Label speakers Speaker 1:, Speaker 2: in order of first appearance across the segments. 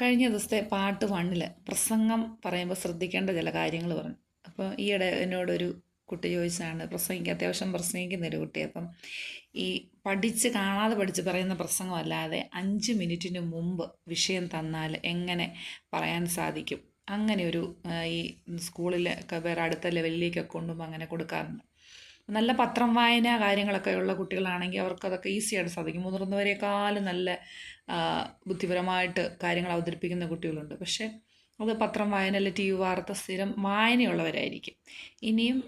Speaker 1: കഴിഞ്ഞ ദിവസത്തെ പാട്ട് വണ്ണിൽ പ്രസംഗം പറയുമ്പോൾ ശ്രദ്ധിക്കേണ്ട ചില കാര്യങ്ങൾ പറഞ്ഞു. അപ്പോൾ ഈയിടെ എന്നോടൊരു കുട്ടി ചോദിച്ചാണ് പ്രസംഗിക്കുക അത്യാവശ്യം പ്രസംഗിക്കുന്ന ഒരു കുട്ടി അപ്പം ഈ പഠിച്ച് കാണാതെ പഠിച്ച് പറയുന്ന പ്രസംഗമല്ലാതെ അഞ്ച് മിനിറ്റിന് മുമ്പ് വിഷയം തന്നാൽ എങ്ങനെ പറയാൻ സാധിക്കും? അങ്ങനെ ഒരു ഈ സ്കൂളിലൊക്കെ വേറെ അടുത്ത ലെവലിലേക്കൊക്കെ കൊണ്ടുപോകുമ്പോൾ അങ്ങനെ കൊടുക്കാറുണ്ട്. നല്ല പത്രം വായന കാര്യങ്ങളൊക്കെ ഉള്ള കുട്ടികളാണെങ്കിൽ അവർക്ക് അതൊക്കെ ഈസിയായിട്ട് സാധിക്കും. മുതിർന്നവരെക്കാളും നല്ല ബുദ്ധിപരമായിട്ട് കാര്യങ്ങൾ അവതരിപ്പിക്കുന്ന കുട്ടികളുണ്ട്. പക്ഷേ അത് പത്രം വായന അല്ലെ ടി വി വാർത്ത സ്ഥിരം വായനയുള്ളവരായിരിക്കും. ഇനിയും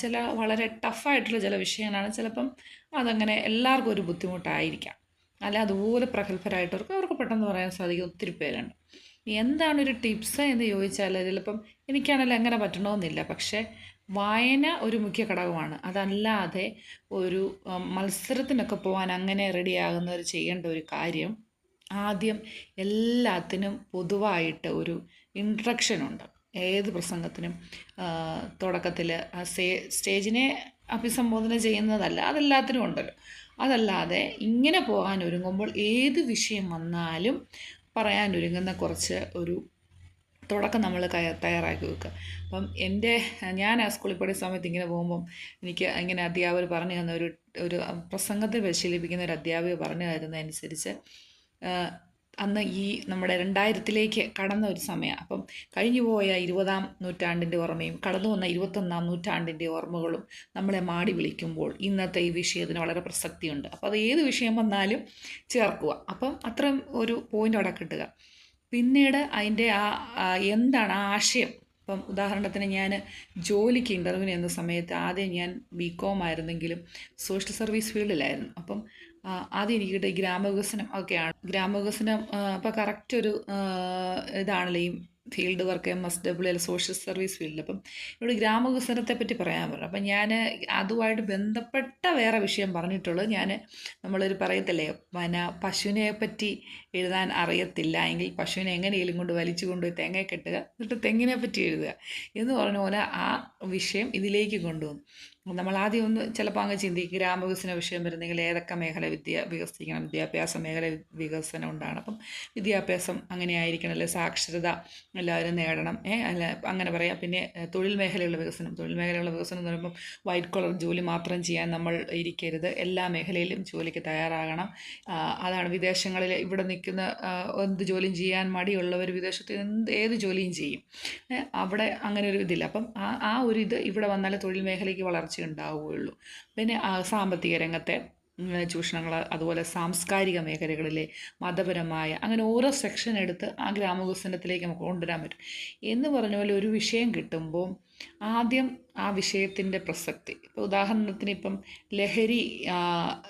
Speaker 1: ചില വളരെ ടഫായിട്ടുള്ള ചില വിഷയങ്ങളാണ് ചിലപ്പം അതങ്ങനെ എല്ലാവർക്കും ഒരു ബുദ്ധിമുട്ടായിരിക്കാം. അല്ല അതുപോലെ പ്രഗത്ഭരായിട്ടവർക്ക് അവർക്ക് പെട്ടെന്ന് പറയാൻ സാധിക്കും. ഒത്തിരി പേരുണ്ട്. എന്താണ് ഒരു ടിപ്സ് എന്ന് ചോദിച്ചാൽ ചിലപ്പം എനിക്കാണെങ്കിൽ അങ്ങനെ പറ്റണമെന്നില്ല. പക്ഷേ വായന ഒരു മുഖ്യ ഘടകമാണ്. അതല്ലാതെ ഒരു മത്സരത്തിനൊക്കെ പോകാൻ അങ്ങനെ റെഡിയാകുന്നവർ ചെയ്യേണ്ട ഒരു കാര്യം ആദ്യം എല്ലാത്തിനും പൊതുവായിട്ട് ഒരു ഇൻട്രക്ഷൻ ഉണ്ട്. ഏത് പ്രസംഗത്തിനും തുടക്കത്തിൽ ആ സ്റ്റേജിനെ അഭിസംബോധന ചെയ്യുന്നതല്ല അതെല്ലാത്തിനും ഉണ്ടല്ലോ. അതല്ലാതെ ഇങ്ങനെ പോകാൻ ഒരുങ്ങുമ്പോൾ ഏത് വിഷയം വന്നാലും പറയാൻ ഒരുങ്ങുന്ന കുറച്ച് ഒരു തുടക്കം നമ്മൾ തയ്യാറാക്കി വെക്കുക അപ്പം എന്റെ ഞാൻ ആ സ്കൂളിൽ പഠിച്ച സമയത്ത് ഇങ്ങനെ പോകുമ്പം എനിക്ക് ഇങ്ങനെ അധ്യാപകർ പറഞ്ഞു തന്ന ഒരു ഒരു പ്രസംഗത്തിൽ പരിശീലിപ്പിക്കുന്ന ഒരു അധ്യാപിക പറഞ്ഞു തരുന്നതനുസരിച്ച് അന്ന് ഈ നമ്മുടെ രണ്ടായിരത്തിലേക്ക് കടന്ന ഒരു സമയം. അപ്പം കഴിഞ്ഞു പോയ ഇരുപതാം നൂറ്റാണ്ടിന്റെ ഓർമ്മയും കടന്നു വന്ന ഇരുപത്തൊന്നാം നൂറ്റാണ്ടിന്റെ ഓർമ്മകളും നമ്മളെ മാടി വിളിക്കുമ്പോൾ ഇന്നത്തെ ഈ വിഷയത്തിന് വളരെ പ്രസക്തിയുണ്ട്. അപ്പോൾ അത് ഏത് വിഷയം വന്നാലും ചേർക്കുക. അപ്പം അത്രയും ഒരു പോയിന്റ് അവിടെ കിട്ടുക. പിന്നീട് അതിന്റെ ആ എന്താണ് ആ ആശയം? ഇപ്പം ഉദാഹരണത്തിന് ഞാൻ ജോലിക്ക് ഇന്റർവ്യൂവിന് എന്ന സമയത്ത് ആദ്യം ഞാൻ ബി കോം ആയിരുന്നെങ്കിലും സോഷ്യൽ സർവീസ് ഫീൽഡിലായിരുന്നു അപ്പം ആദ്യം എനിക്ക് കിട്ടിയ ഗ്രാമവികസനം ഒക്കെയാണ്. ഗ്രാമവികസനം അപ്പോൾ കറക്റ്റ് ഒരു ഇതാണല്ലോ ഈ field work M S W L social service ഫീൽഡിൽ അപ്പം ഇവിടെ ഗ്രാമവികസനത്തെ പറ്റി പറയാൻ പറഞ്ഞു അപ്പം ഞാൻ അതുമായിട്ട് ബന്ധപ്പെട്ട വേറെ വിഷയം പറഞ്ഞിട്ടുള്ളൂ ഞാൻ നമ്മളൊരു പറയത്തില്ലേ വന പശുവിനെ പറ്റി എഴുതാൻ അറിയത്തില്ല. എങ്കിൽ പശുവിനെ എങ്ങനെയെങ്കിലും കൊണ്ട് വലിച്ചു കൊണ്ടുപോയി തേങ്ങ കെട്ടുക എന്നിട്ട് തെങ്ങിനെ പറ്റി എഴുതുക എന്ന് പറഞ്ഞ പോലെ ആ വിഷയം ഇതിലേക്ക് കൊണ്ടുവന്നു. നമ്മൾ ആദ്യം ഒന്ന് ചിലപ്പോൾ അങ്ങ് ചിന്തിക്കും ഗ്രാമവികസന വിഷയം വരുന്നെങ്കിൽ ഏതൊക്കെ മേഖല വിദ്യ വികസിക്കണം? വിദ്യാഭ്യാസ മേഖല വികസനം ഉണ്ടാണ് അപ്പം വിദ്യാഭ്യാസം അങ്ങനെ ആയിരിക്കണം. അല്ലെ സാക്ഷരത എല്ലാവരും നേടണം. അല്ല അങ്ങനെ പറയാം. പിന്നെ തൊഴിൽ മേഖലയുള്ള വികസനം. തൊഴിൽ മേഖലയുള്ള വികസനം എന്ന് പറയുമ്പം വൈറ്റ് കോളർ ജോലി മാത്രം ചെയ്യാൻ നമ്മൾ ഇരിക്കരുത്. എല്ലാ മേഖലയിലും ജോലിക്ക് തയ്യാറാകണം. അതാണ് വിദേശങ്ങളിൽ ഇവിടെ നിൽക്കുന്ന എന്ത് ജോലിയും ചെയ്യാൻ മടിയുള്ളവർ വിദേശത്ത് എന്ത് ഏത് ജോലിയും ചെയ്യും. അവിടെ അങ്ങനെ ഒരു ഇതില്ല. അപ്പം ആ ആ ഒരു ഇത് ഇവിടെ വന്നാൽ തൊഴിൽ മേഖലയ്ക്ക് വളർച്ച ഉണ്ടാവുകയുള്ളൂ പിന്നെ സാമ്പത്തിക രംഗത്തെ ചൂഷണങ്ങൾ അതുപോലെ സാംസ്കാരിക മേഖലകളിലെ മതപരമായ അങ്ങനെ ഓരോ സെക്ഷൻ എടുത്ത് ആ ഗ്രാമവികസനത്തിലേക്ക് നമുക്ക് കൊണ്ടുവരാൻ പറ്റും. എന്ന് പറഞ്ഞ പോലെ ഒരു വിഷയം കിട്ടുമ്പോൾ ആദ്യം ആ വിഷയത്തിന്റെ പ്രസക്തി. ഇപ്പോൾ ഉദാഹരണത്തിന് ഇപ്പം ലഹരി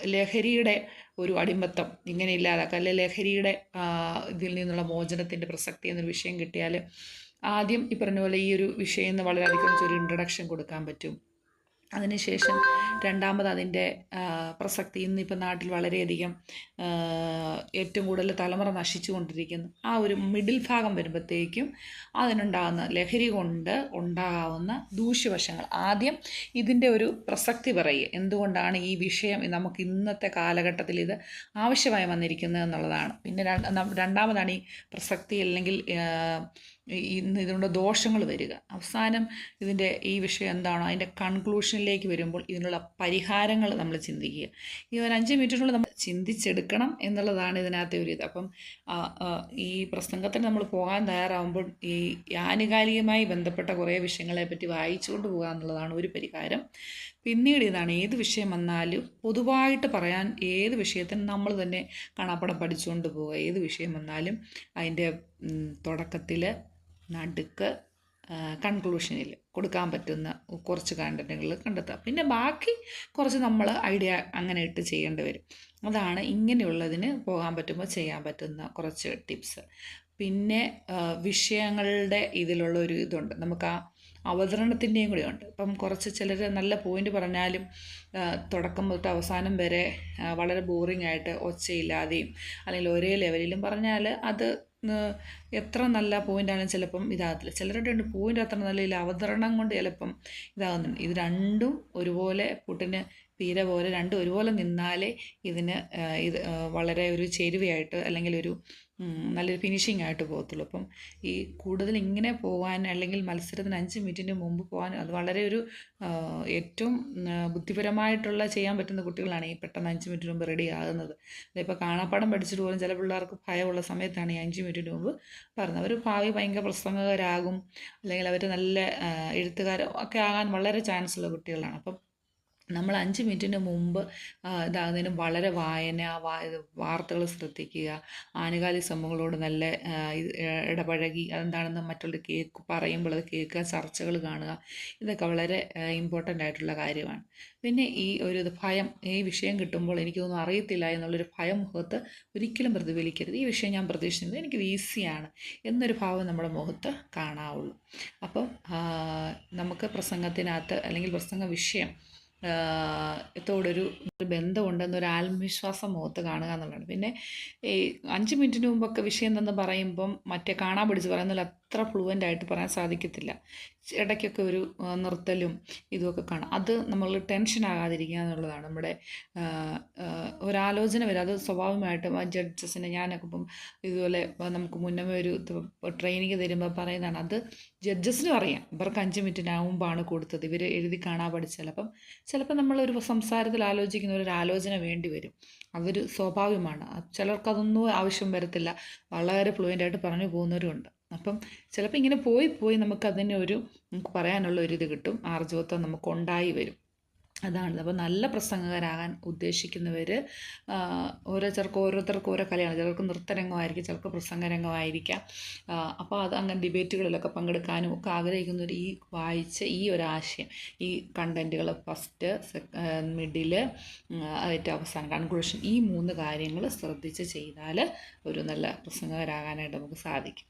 Speaker 1: ലഹരിയുടെ ഒരു അടിമത്തം ഇങ്ങനെ ഇല്ലാതാക്കുക അല്ലെ ലഹരിയുടെ ഇതിൽ നിന്നുള്ള മോചനത്തിന്റെ പ്രസക്തി എന്നൊരു വിഷയം കിട്ടിയാൽ ആദ്യം ഈ പറഞ്ഞ പോലെ ഈ ഒരു വിഷയം എന്ന് വളരെയധികം ഒരു ഇൻട്രഡക്ഷൻ കൊടുക്കാൻ പറ്റും. അതിനുശേഷം രണ്ടാമത് അതിന്റെ പ്രസക്തി ഇന്നിപ്പോൾ നാട്ടിൽ വളരെയധികം ഏറ്റവും കൂടുതൽ തലമുറ നശിച്ചു കൊണ്ടിരിക്കുന്നു. ആ ഒരു മിഡിൽ ഭാഗം വരുമ്പോഴത്തേക്കും അതിനുണ്ടാകുന്ന ലഹരി കൊണ്ട് ഉണ്ടാകുന്ന ദൂഷ്യവശങ്ങൾ. ആദ്യം ഇതിന്റെ ഒരു പ്രസക്തി പറയുക. എന്തുകൊണ്ടാണ് ഈ വിഷയം നമുക്ക് ഇന്നത്തെ കാലഘട്ടത്തിൽ ഇത് ആവശ്യമായി വന്നിരിക്കുന്നത് എന്നുള്ളതാണ്. പിന്നെ രണ്ട് രണ്ടാമതാണ് ഈ പ്രസക്തി അല്ലെങ്കിൽ ഇന്ന് ഇതുകൊണ്ട് ദോഷങ്ങൾ വരിക. അവസാനം ഇതിന്റെ ഈ വിഷയം എന്താണോ അതിന്റെ കൺക്ലൂഷനിലേക്ക് വരുമ്പോൾ ഇതിനുള്ള പരിഹാരങ്ങൾ നമ്മൾ ചിന്തിക്കുക. ഈ ഒരു അഞ്ച് മിനിറ്റിനുള്ളിൽ നമ്മൾ ചിന്തിച്ചെടുക്കണം എന്നുള്ളതാണ് ഇതിനകത്തെ ഒരു ഇത്. അപ്പം ഈ പ്രസംഗത്തിന് നമ്മൾ പോകാൻ തയ്യാറാകുമ്പോൾ ഈ ആനുകാലികമായി ബന്ധപ്പെട്ട കുറേ വിഷയങ്ങളെ പറ്റി വായിച്ചുകൊണ്ട് പോകുക എന്നുള്ളതാണ് ഒരു പരിഹാരം. പിന്നീട് ഇതാണ് ഏത് വിഷയം വന്നാലും പൊതുവായിട്ട് പറയാൻ ഏത് വിഷയത്തിനും നമ്മൾ തന്നെ കാണാപ്പടം പഠിച്ചുകൊണ്ട് പോവുക. ഏത് വിഷയം വന്നാലും അതിന്റെ തുടക്കത്തിൽ നടുക്ക് കൺക്ലൂഷനിൽ കൊടുക്കാൻ പറ്റുന്ന കുറച്ച് കണ്ടന്റുകൾ കണ്ടെത്തുക. പിന്നെ ബാക്കി കുറച്ച് നമ്മൾ ഐഡിയ അങ്ങനെ ഇട്ട് ചെയ്യേണ്ടി വരും. അതാണ് ഇങ്ങനെയുള്ളതിന് പോകാൻ പറ്റുമ്പോൾ ചെയ്യാൻ പറ്റുന്ന കുറച്ച് ടിപ്സ് പിന്നെ വിഷയങ്ങളുടെ ഇതിലുള്ള ഒരു ഇതുണ്ട്. നമുക്ക് ആ അവതരണത്തിന്റെയും കൂടി ഉണ്ട്. ഇപ്പം കുറച്ച് ചിലർ നല്ല പോയിന്റ് പറഞ്ഞാലും തുടക്കം തൊട്ട് അവസാനം വരെ വളരെ ബോറിംഗ് ആയിട്ട് ഒച്ചയില്ലാതെയും അല്ലെങ്കിൽ ഒരേ ലെവലിലും പറഞ്ഞാൽ അത് എത്ര നല്ല പോയിന്റാണ് ചിലപ്പം ഇതാകത്തില്ല. ചിലരുടെ ഉണ്ട് പോയിന്റ് അത്ര നല്ല അവതരണം കൊണ്ട് ചിലപ്പം ഇതാകുന്നുണ്ട്. ഇത് രണ്ടും ഒരുപോലെ പുട്ടിന് തീരെ പോലെ രണ്ടും ഒരുപോലെ നിന്നാലേ ഇതിന് ഇത് വളരെ ഒരു ചേരുവയായിട്ട് അല്ലെങ്കിൽ ഒരു നല്ലൊരു ഫിനിഷിംഗ് ആയിട്ട് പോകത്തുള്ളൂ. അപ്പം ഈ കൂടുതൽ ഇങ്ങനെ പോകാൻ അല്ലെങ്കിൽ മത്സരത്തിന് അഞ്ച് മിനിറ്റിന് മുമ്പ് പോകാൻ അത് വളരെ ഒരു ഏറ്റവും ബുദ്ധിപരമായിട്ടുള്ള ചെയ്യാൻ പറ്റുന്ന കുട്ടികളാണ് ഈ പെട്ടെന്ന് അഞ്ച് മിനിറ്റിന് മുമ്പ് റെഡി ആകുന്നത്. അതിപ്പോൾ കാണാപ്പാടം പഠിച്ചിട്ട് പോലും ചില പിള്ളേർക്ക് ഭയമുള്ള സമയത്താണ് ഈ അഞ്ച് മിനിറ്റിന് മുമ്പ് പറഞ്ഞത്. അവർ ഭാവി ഭയങ്കര പ്രസംഗകരാകും അല്ലെങ്കിൽ അവർ നല്ല എഴുത്തുകാരോ ഒക്കെ ആകാൻ വളരെ ചാൻസ് ഉള്ള കുട്ടികളാണ്. അപ്പം നമ്മൾ അഞ്ച് മിനിറ്റിന് മുമ്പ് ഇതാകുന്നതിന് വളരെ വായന വാർത്തകൾ ശ്രദ്ധിക്കുക ആനുകാലിക സംഭവങ്ങളോട് നല്ല ഇടപഴകി അതെന്താണെന്ന് മറ്റുള്ളവർ കേക്ക് പറയുമ്പോൾ അത് കേൾക്കുക ചർച്ചകൾ കാണുക ഇതൊക്കെ വളരെ ഇമ്പോർട്ടന്റ് ആയിട്ടുള്ള കാര്യമാണ്. പിന്നെ ഈ ഒരു ഭയം ഈ വിഷയം കിട്ടുമ്പോൾ എനിക്കൊന്നും അറിയത്തില്ല എന്നുള്ളൊരു ഭയം മുഖത്ത് ഒരിക്കലും പ്രതിഫലിക്കരുത്. ഈ വിഷയം ഞാൻ പ്രതീക്ഷിക്കുന്നത് എനിക്ക് ഈസിയാണ് എന്നൊരു ഭാവം നമ്മുടെ മുഖത്ത് കാണാവുള്ളൂ. അപ്പം നമുക്ക് പ്രസംഗത്തിനകത്ത് അല്ലെങ്കിൽ പ്രസംഗ വിഷയം ത്തോടൊരു ബന്ധമുണ്ടെന്നൊരു ആത്മവിശ്വാസം മുഖത്ത് കാണുക എന്നുള്ളതാണ്. പിന്നെ ഈ അഞ്ച് മിനിറ്റിന് മുമ്പൊക്കെ വിഷയം എന്തെന്ന് പറയുമ്പം മറ്റേ കാണാൻ പിടിച്ച് പറയുന്നതിൽ അത്ര ഫ്ലുവന്റ് ആയിട്ട് പറയാൻ സാധിക്കത്തില്ല. ഇടയ്ക്കൊക്കെ ഒരു നിർത്തലും ഇതുമൊക്കെ കാണാം. അത് നമ്മൾ ടെൻഷൻ ആകാതിരിക്കുക എന്നുള്ളതാണ് നമ്മുടെ ഒരാലോചന വരും അത് സ്വാഭാവികമായിട്ടും ആ ജഡ്ജസിനെ ഞാനൊക്കെ ഇപ്പം ഇതുപോലെ നമുക്ക് മുന്നമേ ഒരു ട്രെയിനിങ് തരുമ്പോൾ പറയുന്നതാണ്. അത് ജഡ്ജസിനും അറിയാം ഇവർക്ക് അഞ്ച് മിനിറ്റിന് കൊടുത്തത്. ഇവർ എഴുതി കാണാൻ പഠിച്ചാൽ. അപ്പം ചിലപ്പോൾ നമ്മളൊരു സംസാരത്തിൽ ആലോചിക്കുന്ന ഒരു ആലോചന വേണ്ടി വരും. അതൊരു സ്വാഭാവികമാണ്. ചിലർക്കതൊന്നും ആവശ്യം വരത്തില്ല. വളരെ ഫ്ലുവന്റ് ആയിട്ട് പറഞ്ഞു പോകുന്നവരുമുണ്ട്. അപ്പം ചിലപ്പോൾ ഇങ്ങനെ പോയി പോയി നമുക്ക് അതിനെ ഒരു നമുക്ക് പറയാനുള്ള ഒരു ഇത് കിട്ടും. ആർജവത്വം നമുക്ക് ഉണ്ടായി വരും. അതാണ് അപ്പോൾ നല്ല പ്രസംഗകരാകാൻ ഉദ്ദേശിക്കുന്നവർ ഓരോ ചിലർക്ക് ഓരോരുത്തർക്ക് ഓരോ കലയാണ്. ചിലർക്ക് നൃത്തരംഗമായിരിക്കും ചിലർക്ക് പ്രസംഗരംഗമായിരിക്കാം. അപ്പോൾ അത് അങ്ങനെ ഡിബേറ്റുകളിലൊക്കെ പങ്കെടുക്കാനും ഒക്കെ ആഗ്രഹിക്കുന്നവർ ഈ വായിച്ച ഈ ഒരു ആശയം ഈ കണ്ടന്റുകൾ ഫസ്റ്റ് മിഡിൽ ഏറ്റവും അവസാനം കൺക്ലൂഷൻ ഈ മൂന്ന് കാര്യങ്ങൾ ശ്രദ്ധിച്ച് ചെയ്താൽ ഒരു നല്ല പ്രസംഗകരാകാനായിട്ട് നമുക്ക് സാധിക്കും.